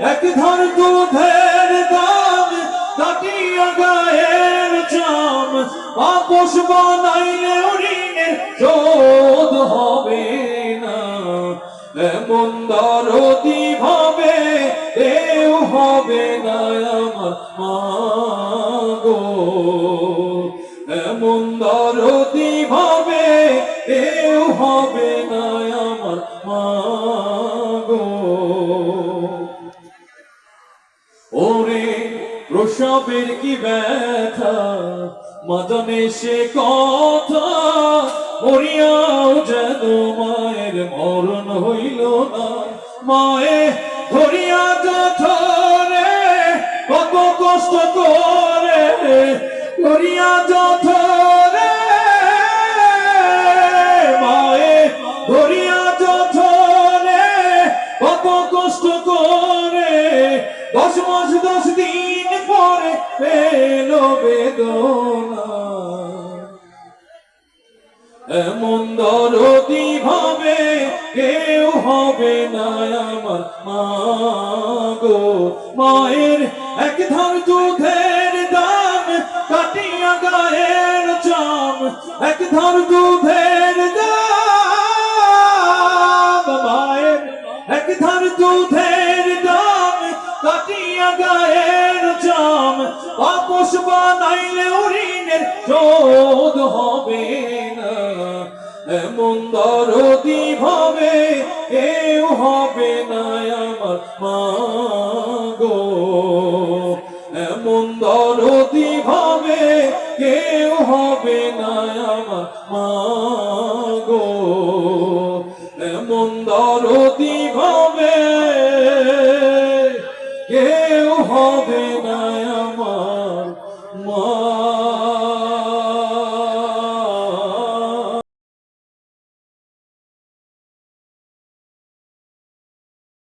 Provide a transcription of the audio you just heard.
এক ধর দুধের দাম কাটিয়া গায়ের চাম। আপোষ বানাইলে হবে না। এমন দরদি ভাবে এও হবে না আমার গো। এমন দরদি ভাবে এও হবে না আমার মা প্রসবের কি ব্যথা? মদনে সে কথা মরিয়াও যেন মায়ের মরণ হইল না। মায়ে ধরিয়া যথরে কত কষ্ট করে, ধরিয়া যথরে মায়ে ধরিয়া যথরে কত কষ্ট করে, দশ মাস দশ পেল বেদনা। এমন দরদি ভাবে কেউ হবে না আমার মা গো। মায়ের এক ধার দুধের দাম কাটিয়া গায়ের চাম এক ধার দুধের দাম, মায়ের এক ধার দুধের দাম কাটিয়া গায়ের আপোষ বানাইলে ঋণের শোধ হবে না। এমন দরদি ভাবে কেউ হবে না আমার মা গো। এমন দরদি ভাবে কেউ হবে না আমার মা গো। এমন দরদি ভাবে কেউ হবে না Oh.